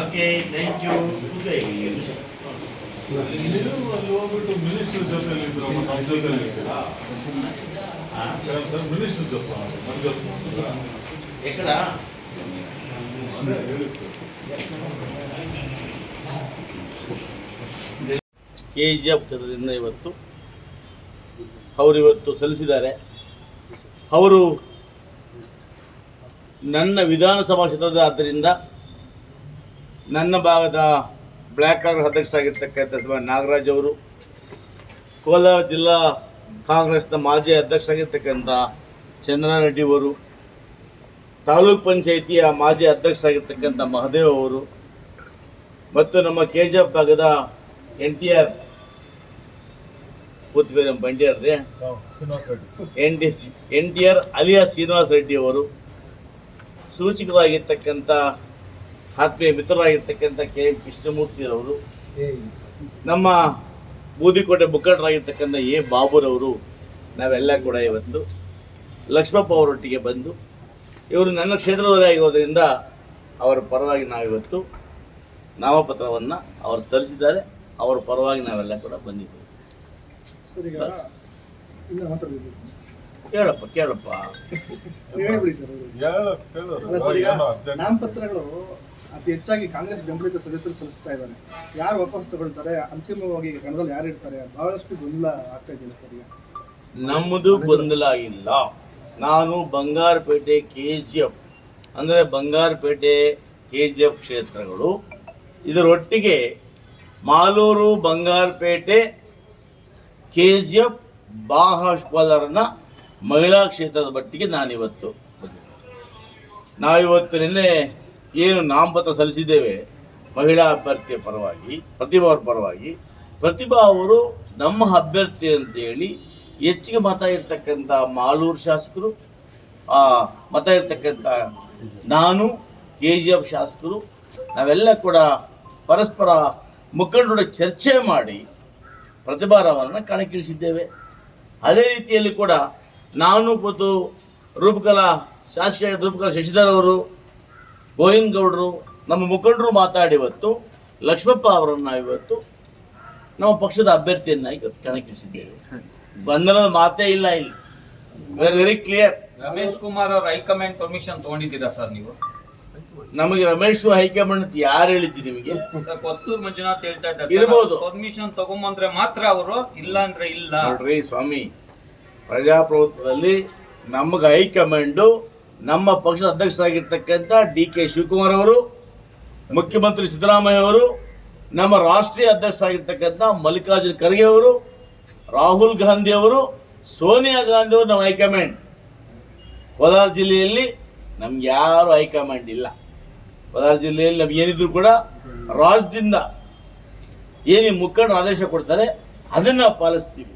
Okay thank you ನೀವು ಹೋಗ್ಬಿಟ್ಟು minister ಜೊತೆಲಿ ಇದ್ರು ನಮ್ಮ ಜೊತೆಲಿ ಸರ್ ಮಿನಿಸ್ಟರ್ ಜೊತೆ ನಮ್ಮ ಜೊತೆ ಎಕ್ಕಡ ಕೆ ಜಿ ಎಫ್ ಕ್ಷೇತ್ರದಿಂದ ಇವತ್ತು ಅವರಿವತ್ತು ಸಲ್ಲಿಸಿದ್ದಾರೆ. ಅವರು ನನ್ನ ವಿಧಾನಸಭಾ ಕ್ಷೇತ್ರದ ಆದ್ದರಿಂದ ನನ್ನ ಭಾಗದ ಬ್ಲ್ಯಾಕ್ ಕಾಂಗ್ರೆಸ್ ಅಧ್ಯಕ್ಷರಾಗಿರ್ತಕ್ಕಂಥ ನಾಗರಾಜ್ ಅವರು, ಕೋಲಾರ ಜಿಲ್ಲಾ ಕಾಂಗ್ರೆಸ್ನ ಮಾಜಿ ಅಧ್ಯಕ್ಷರಾಗಿರ್ತಕ್ಕಂಥ ಚಂದ್ರಾರೆಡ್ಡಿ ಅವರು, ತಾಲೂಕ್ ಪಂಚಾಯಿತಿಯ ಮಾಜಿ ಅಧ್ಯಕ್ಷರಾಗಿರ್ತಕ್ಕಂಥ ಮಹದೇವ್ ಅವರು, ಮತ್ತು ನಮ್ಮ ಕೆ ಜಿ ಎಫ್ ಭಾಗದ ಎನ್ ಟಿ ಆರ್ ಪೂರ್ತಿ ಬೇರೆ ನಮ್ಮ ಎನ್ ಟಿ ಆರ್ದೆ ಹೌದು, Srinivas Reddy. N D N T R Alia Srinivasa Reddy ಅವರು ಸೂಚಕರಾಗಿರ್ತಕ್ಕಂಥ ಆತ್ಮೀಯ ಮಿತ್ರರಾಗಿರ್ತಕ್ಕಂಥ ಕೆ ಎಂ ಕೃಷ್ಣಮೂರ್ತಿಯವರು ನಮ್ಮ ಬೂದಿಕೋಟೆ ಮುಖಂಡರಾಗಿರ್ತಕ್ಕಂಥ ಎ ಬಾಬುರವರು ನಾವೆಲ್ಲ ಕೂಡ ಇವತ್ತು ಲಕ್ಷ್ಮಪ್ಪ ಅವರೊಟ್ಟಿಗೆ ಬಂದು ಇವರು ನನ್ನ ಕ್ಷೇತ್ರದವರೇ ಆಗಿರೋದ್ರಿಂದ ಅವರ ಪರವಾಗಿ ನಾವಿವತ್ತು ನಾಮಪತ್ರವನ್ನು ಅವರು ತರಿಸಿದ್ದಾರೆ. ಅವರ ಪರವಾಗಿ ನಾವೆಲ್ಲ ಕೂಡ ಬಂದಿದ್ದೇವೆ. ಸರ್ ಈಗ ಇಲ್ಲ ಮಾತಾಡ್ಬೇಕು. ಕೇಳಪ್ಪ ಕೇಳಪ್ಪ. ನೀವು ಹೇಳ್ಬಿಡಿ ಸರ್ ಹೇಳಿ. ಹೇಳ. ಅಲ್ಲ ಸರ್ ಈಗ ಏನೋ ಅರ್ಜೆಂಟ್ ನಾಮಪತ್ರಗಳು ಅತಿ ಹೆಚ್ಚಾಗಿ ಕಾಂಗ್ರೆಸ್ ಬೆಂಬಲಿತ ಸದಸ್ಯರು ಸಲ್ಲಿಸ್ತಾ ಇದ್ದಾರೆ. ಯಾರು ವಾಪಸ್ ತಗೊಳ್ತಾರೆ? ಅಂತಿಮವಾಗಿ ಕಣದಲ್ಲಿ ಯಾರು ಇರ್ತಾರೆ? ಬಹಳಷ್ಟು ಗೊಂದಲ ಆಗ್ತಾ ಇದೆಯಲ್ಲ ಸರ್ ಈಗ. ನಮ್ಮದು ಗೊಂದಲ ಇಲ್ಲ. ನಾನು ಬಂಗಾರಪೇಟೆ ಕೆ ಜಿ ಎಫ್ ಅಂದರೆ ಬಂಗಾರಪೇಟೆ ಕೆ ಜಿ ಎಫ್ ಕ್ಷೇತ್ರಗಳು. ಇದರೊಟ್ಟಿಗೆ Malur Bangarapete K G F ಬಾಹಾಶ್ಪಾಲರನ ಮಹಿಳಾ ಕ್ಷೇತ್ರದ ಮಟ್ಟಿಗೆ ನಾನಿವತ್ತು. ನಾವಿವತ್ತು ನಿನ್ನೆ ಏನು ನಾಮಪತ್ರ ಸಲ್ಲಿಸಿದ್ದೇವೆ, ಮಹಿಳಾ ಅಭ್ಯರ್ಥಿಯ ಪರವಾಗಿ, ಪ್ರತಿಭಾ ಅವ್ರ ಪರವಾಗಿ ಪ್ರತಿಭಾ ಅವರು ನಮ್ಮ ಅಭ್ಯರ್ಥಿ ಅಂತೇಳಿ ಹೆಚ್ಚಿಗೆ ಮತ ಇರ್ತಕ್ಕಂಥ ಮಾಲೂರು ಶಾಸಕರು ಮತ ಇರ್ತಕ್ಕಂಥ ನಾನು ಕೆ ಜಿ ಎಫ್ ಶಾಸಕರು, ನಾವೆಲ್ಲ ಕೂಡ ಪರಸ್ಪರ ಮುಖಂಡರ ಚರ್ಚೆ ಮಾಡಿ ಪ್ರತಿಭಾರವರನ್ನು ಕಣಕ್ಕಿಳಿಸಿದ್ದೇವೆ ಅದೇ ರೀತಿಯಲ್ಲಿ ಕೂಡ ನಾನು ಮತ್ತು ರೂಪಕಲಾ ಶಾಸಕ ರೂಪಕಲಾ ಶಶಿಧರ್ ಅವರು ಗೋವಿಂದ ಗೌಡರು ನಮ್ಮ ಮುಖಂಡರು ಮಾತಾಡಿ ಇವತ್ತು ಲಕ್ಷ್ಮಪ್ಪ ಅವರನ್ನು ಇವತ್ತು ನಮ್ಮ ಪಕ್ಷದ ಅಭ್ಯರ್ಥಿಯನ್ನಾಗಿ ಇವತ್ತು ಕಣಕ್ಕಿಳಿಸಿದ್ದೇವೆ ಬಂಧನದ ಮಾತೇ ಇಲ್ಲ ಇಲ್ಲಿ. Very very clear Ramesh Kumar ಅವ್ರ ಹೈಕಮಾಂಡ್ ಪರ್ಮಿಷನ್ ತಗೊಂಡಿದ್ದೀರಾ ಸರ್ ನೀವು? ನಮಗೆ ರಮೇಶ್ ಹೈಕಮಾಂಡ್ ಅಂತ ಯಾರು ಹೇಳಿದ್ದಿ ನಿಮಗೆ? ಸರ್ ಕೊತ್ತೂರು ಮಂಜುನಾಥ್ ಹೇಳ್ತಾ ಇರ್ಬೋದು. ಪರ್ಮಿಷನ್ ತಗೊಂಬಂದ್ರೆ ಮಾತ್ರ ಅವರು ಇಲ್ಲ ಅಂದ್ರೆ ಇಲ್ಲ. ನೋಡ್ರಿ ಸ್ವಾಮಿ ಪ್ರಜಾಪ್ರಭುತ್ವದಲ್ಲಿ ನಮಗೆ ಹೈಕಮಾಂಡ್ ನಮ್ಮ ಪಕ್ಷದ ಅಧ್ಯಕ್ಷರಾಗಿರ್ತಕ್ಕಂಥ ಡಿ ಕೆ ಶಿವಕುಮಾರ್ ಅವರು ಮುಖ್ಯಮಂತ್ರಿ ಸಿದ್ದರಾಮಯ್ಯ ಅವರು ನಮ್ಮ ರಾಷ್ಟ್ರೀಯ ಅಧ್ಯಕ್ಷರಾಗಿರ್ತಕ್ಕಂಥ ಮಲ್ಲಿಕಾರ್ಜುನ್ ಖರ್ಗೆ ಅವರು ರಾಹುಲ್ ಗಾಂಧಿ ಅವರು ಸೋನಿಯಾ ಗಾಂಧಿ ಅವರು ನಮ್ಮ ಹೈಕಮಾಂಡ್. ಕೋಲಾರ ಜಿಲ್ಲೆಯಲ್ಲಿ ನಮ್ಗೆ ಯಾರು ಹೈಕಮಾಂಡ್ ಇಲ್ಲ. ಕೋಲಾರ ಜಿಲ್ಲೆಯಲ್ಲಿ ನಮ್ಗೆ ಏನಿದ್ರು ಕೂಡ ರಾಜ್ಯದಿಂದ ಏನೇ ಮುಖಂಡರು ಆದೇಶ ಕೊಡ್ತಾರೆ ಅದನ್ನು ಪಾಲಿಸ್ತೀವಿ.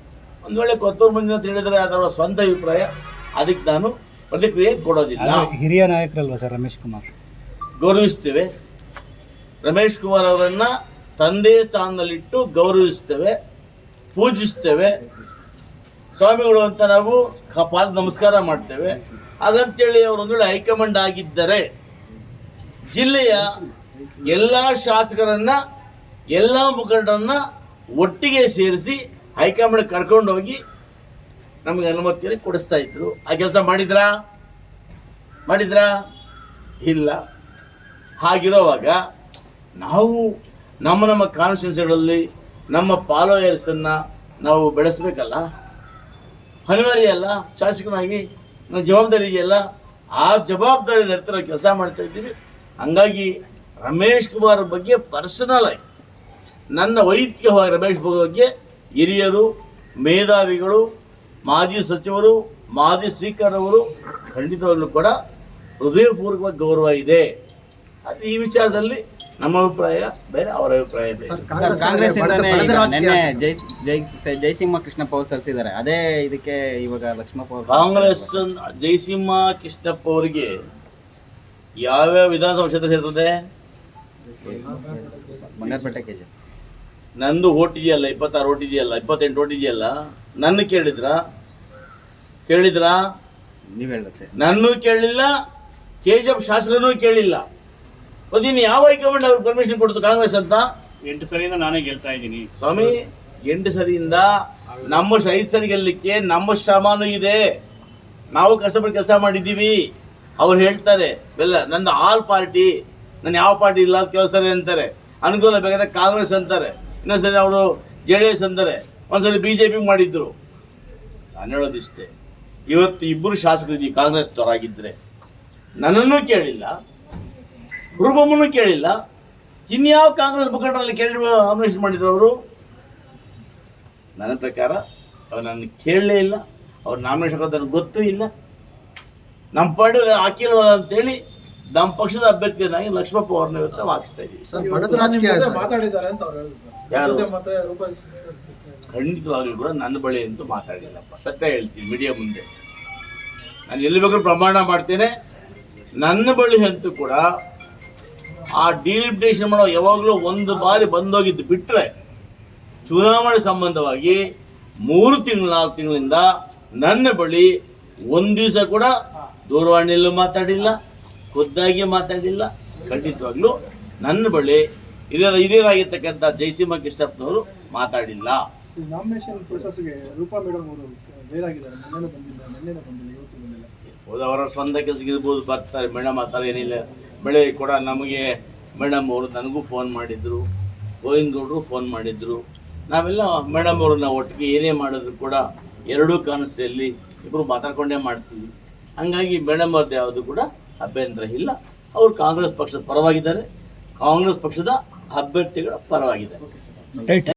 ಒಂದು ವೇಳೆ ಕೊತ್ತೂರು ಅಂತ ಹೇಳಿದರೆ ಅದರ ಸ್ವಂತ ಅಭಿಪ್ರಾಯ ಅದಕ್ಕೆ ನಾನು ಪ್ರತಿಕ್ರಿಯೆ ಕೊಡೋದಿಲ್ಲ. ಹಿರಿಯ ನಾಯಕರಲ್ವ ಸರ್ ರಮೇಶ್ ಕುಮಾರ್? ಗೌರವಿಸ್ತೇವೆ. ರಮೇಶ್ ಕುಮಾರ್ ಅವರನ್ನ ತಂದೆ ಸ್ಥಾನದಲ್ಲಿಟ್ಟು ಗೌರವಿಸ್ತೇವೆ ಪೂಜಿಸ್ತೇವೆ. ಸ್ವಾಮಿಗಳು ಅಂತ ನಾವು ಪಾದ ನಮಸ್ಕಾರ ಮಾಡ್ತೇವೆ. ಹಾಗಂತೇಳಿ ಅವರು ಒಂದು ವೇಳೆ ಹೈಕಮಾಂಡ್ ಆಗಿದ್ದರೆ ಜಿಲ್ಲೆಯ ಎಲ್ಲ ಶಾಸಕರನ್ನ, ಎಲ್ಲ ಮುಖಂಡರನ್ನ ಒಟ್ಟಿಗೆ ಸೇರಿಸಿ ಹೈಕಮಾಂಡ್ ಕರ್ಕೊಂಡು ಹೋಗಿ ನಮಗೆ ಅನುಮತಿಯನ್ನು ಕೊಡಿಸ್ತಾ ಇದ್ರು. ಆ ಕೆಲಸ ಮಾಡಿದ್ರಾ? ಮಾಡಿದ್ರಾ? ಇಲ್ಲ. ಹಾಗಿರೋವಾಗ ನಾವು ನಮ್ಮ ನಮ್ಮ ಕಾನ್ಸ್ಟಿಟ್ಯೂನ್ಸಿಗಳಲ್ಲಿ ನಮ್ಮ ಫಾಲೋಯರ್ಸನ್ನು ನಾವು ಬೆಳೆಸಬೇಕಲ್ಲ? ಅನಿವಾರ್ಯ ಶಾಸಕನಾಗಿ ನನ್ನ ಜವಾಬ್ದಾರಿ ಇದೆಯಲ್ಲ ಆ ಜವಾಬ್ದಾರಿ ನಿರ್ತರ ಕೆಲಸ ಮಾಡ್ತಾ ಇದ್ದೀವಿ. ಹಂಗಾಗಿ ರಮೇಶ್ ಕುಮಾರ್ ಬಗ್ಗೆ ಪರ್ಸನಲ್ ಆಗಿ ನನ್ನ ವೈಯಕ್ತಿಕವಾಗಿ ರಮೇಶ್ ಬಗ್ಗೆ ಹಿರಿಯರು ಮೇಧಾವಿಗಳು ಮಾಜಿ ಸಚಿವರು ಮಾಜಿ ಸ್ಪೀಕರ್ ಅವರು ಖಂಡಿತವಾಗ್ಲೂ ಕೂಡ ಹೃದಯಪೂರ್ವಕ ಗೌರವ ಇದೆ. ಅದು ಈ ವಿಚಾರದಲ್ಲಿ ನಮ್ಮ ಅಭಿಪ್ರಾಯ ಬೇರೆ ಅವರ ಅಭಿಪ್ರಾಯ ಬೇರೆ. ಸರ್ ಸರ್ ಕಾಂಗ್ರೆಸ್ ಇಂದಾನೆ ಬಡದ ಈಗ ರಾಜಕೀಯ ನೆನ್ನೆ ಆಗ್ತಿದೆ. ಜೈ ಜೈ ಜಯಸಿಂಹ ಕೃಷ್ಣಪ್ಪ ಅವರು ತರಿಸಿದ್ದಾರೆ. ಅದೇ ಇದಕ್ಕೆ ಇವಾಗ ಲಕ್ಷ್ಮಪ್ಪ ಕಾಂಗ್ರೆಸ್ ಜಯಸಿಂಹ ಕೃಷ್ಣಪ್ಪ ಅವರಿಗೆ ಯಾವ್ಯಾವ ವಿಧಾನಸಭಾ ಕ್ಷೇತ್ರ ಸೇರ್ತದೆ ನಂದು ಓಟ್ ಇದೆಯಲ್ಲ ಇಪ್ಪತ್ತಾರು ಓಟ್ ಇದೆಯಲ್ಲ ಇಪ್ಪತ್ತೆಂಟು ಓಟ್ ಇದೆಯಲ್ಲ? ನನ್ನ ಕೇಳಿದ್ರ? ಕೇಳಿದ್ರಾ? ನೀವ್ ಹೇಳ ನನ್ನೂ ಕೇಳಿಲ್ಲ ಕೆ ಜಿ ಎಫ್ ಶಾಸಕನೂ ಕೇಳಿಲ್ಲ. ಮತ್ತಿನ್ನು ಯಾವ ಹೈಕಮಾಂಡ್ ಅವ್ರಿಗೆ ಪರ್ಮಿಷನ್ ಕೊಡ್ತು ಕಾಂಗ್ರೆಸ್ ಅಂತ? ಎಂಟು ಸರಿಯಿಂದ ನಾನೇ ಗೆಲ್ತಾ ಇದ್ದೀನಿ. ಸ್ವಾಮಿ ಎಂಟು ಸರಿಯಿಂದ ನಮ್ಮ ಐದು ಸರಿ ಗೆಲ್ಲಲಿಕ್ಕೆ ನಮ್ಮ ಶ್ರಮನೂ ಇದೆ. ನಾವು ಕಷ್ಟಪಟ್ಟು ಕೆಲಸ ಮಾಡಿದ್ದೀವಿ. ಅವ್ರು ಹೇಳ್ತಾರೆ, ಬೆಲ್ಲ ನನ್ನ ಆಲ್ ಪಾರ್ಟಿ, ನಾನು ಯಾವ ಪಾರ್ಟಿ ಇಲ್ಲ ಅದು ಕೆಲಸ ಅಂತಾರೆ. ಅನುಕೂಲ ಬೇಕಾದ್ರೆ ಕಾಂಗ್ರೆಸ್ ಅಂತಾರೆ. ಇನ್ನೊಂದ್ಸರಿ ಅವರು ಜೆ ಡಿ ಎಸ್ ಅಂತಾರೆ. ಒಂದ್ಸರಿ ಬಿ ಜೆ ಪಿ ಮಾಡಿದ್ರು. ನಾನು ಹೇಳೋದಿಷ್ಟೇ, ಇವತ್ತು ಇಬ್ಬರು ಶಾಸಕರಿದ್ದೀವಿ ಕಾಂಗ್ರೆಸ್ನವರಾಗಿದ್ದರೆ ನನ್ನನ್ನು ಕೇಳಿಲ್ಲ ಗುರುಬಮ್ಮನು ಕೇಳಿಲ್ಲ, ಇನ್ಯಾವ ಕಾಂಗ್ರೆಸ್ ಮುಖಂಡರಲ್ಲಿ ಕೇಳಿ ನಾಮಿನೇಷನ್ ಮಾಡಿದ್ರು ಅವರು? ನನ್ನ ಪ್ರಕಾರ, ಅವ್ರು ನನ್ನ ಕೇಳಲೇ ಇಲ್ಲ, ಅವ್ರು ನಾಮಿನೇಷನ್ ಗೊತ್ತೂ ಇಲ್ಲ. ನಮ್ಮ ಪಾಡು ಹಾಕಿಲ್ವಲ್ಲ ಅಂತೇಳಿ ನಮ್ಮ ಪಕ್ಷದ ಅಭ್ಯರ್ಥಿಯನ್ನಾಗಿ ಲಕ್ಷ್ಮಪ್ಪ ಅವ್ರನ್ನ ಇವತ್ತು ಹಾಕಿಸ್ತಾ ಇದ್ದೀವಿ. ಸರ್ ರಾಜಕೀಯ ಮಾತಾಡಿದ್ದಾರೆ ಅಂತ ಅವ್ರು ಯಾರು? ಖಂಡಿತವಾಗ್ಲೂ ಕೂಡ ನನ್ನ ಬಳಿ ಅಂತೂ ಮಾತಾಡಿಲ್ಲಪ್ಪ. ಸತ್ಯ ಹೇಳ್ತೀನಿ ಮೀಡಿಯಾ ಮುಂದೆ. ನಾನು ಎಲ್ಲಿ ಬೇಕಾದ್ರೂ ಪ್ರಮಾಣ ಮಾಡ್ತೇನೆ. ನನ್ನ ಬಳಿ ಅಂತೂ ಕೂಡ ಆ ಡಿಲಿಮಿಟೇಷನ್ ಮಾಡೋ ಯಾವಾಗಲೂ ಒಂದು ಬಾರಿ ಬಂದೋಗಿದ್ದು ಬಿಟ್ಟರೆ ಚುನಾವಣೆ ಸಂಬಂಧವಾಗಿ ಮೂರು ತಿಂಗಳು ನಾಲ್ಕು ತಿಂಗಳಿಂದ ನನ್ನ ಬಳಿ ಒಂದು ದಿವಸ ಕೂಡ ದೂರವಾಣಿಯಲ್ಲೂ ಮಾತಾಡಿಲ್ಲ ಖುದ್ದಾಗಿ ಮಾತಾಡಿಲ್ಲ. ಖಂಡಿತವಾಗ್ಲೂ ನನ್ನ ಬಳಿ ಹಿರಿಯರ ಹಿರಿಯರಾಗಿರ್ತಕ್ಕಂಥ ಜಯಸಿಂಹ ಕೃಷ್ಣಪ್ಪನವರು ಮಾತಾಡಿಲ್ಲ. ಈ ನಾಮಿನೇಷನ್ ಪ್ರೊಸೆಸ್ಗೆ ರೂಪಾ ಮೇಡಮ್ ಅವರು ಬೇರಾಗಿದ್ದಾರೆ. ನಿನ್ನೆನೂ ಬಂದಿಲ್ಲ ನಿನ್ನೆನೂ ಬಂದಿಲ್ಲ ಇವತ್ತು ಬಂದಿಲ್ಲ. ಹೌದು ಅವರ ಸ್ವಂತ ಕೆಲಸಕ್ಕೆ ಇರ್ಬೋದು ಬರ್ತಾರೆ. ಮೇಡಮ್ ಆ ಥರ ಏನಿಲ್ಲ. ಬೆಳೆ ಕೂಡ ನಮಗೆ ಮೇಡಮ್ ಅವರು ನನಗೂ ಫೋನ್ ಮಾಡಿದ್ರು ಗೋವಿಂದ ಗೌಡರು ಫೋನ್ ಮಾಡಿದ್ರು. ನಾವೆಲ್ಲ ಮೇಡಮ್ ಅವ್ರನ್ನ ಒಟ್ಟಿಗೆ ಏನೇ ಮಾಡಿದ್ರು ಕೂಡ ಎರಡೂ ಕಾನ್ಸ್ಟಿಯಲ್ಲಿ ಇಬ್ಬರು ಮಾತಾಡ್ಕೊಂಡೇ ಮಾಡ್ತೀವಿ. ಹಂಗಾಗಿ ಮೇಡಮ್ ಯಾವುದು ಕೂಡ ಅಭ್ಯಂತರ ಇಲ್ಲ. ಅವರು ಕಾಂಗ್ರೆಸ್ ಪಕ್ಷದ ಪರವಾಗಿದ್ದಾರೆ. ಕಾಂಗ್ರೆಸ್ ಪಕ್ಷದ ಅಭ್ಯರ್ಥಿಗಳ ಪರವಾಗಿದ್ದಾರೆ.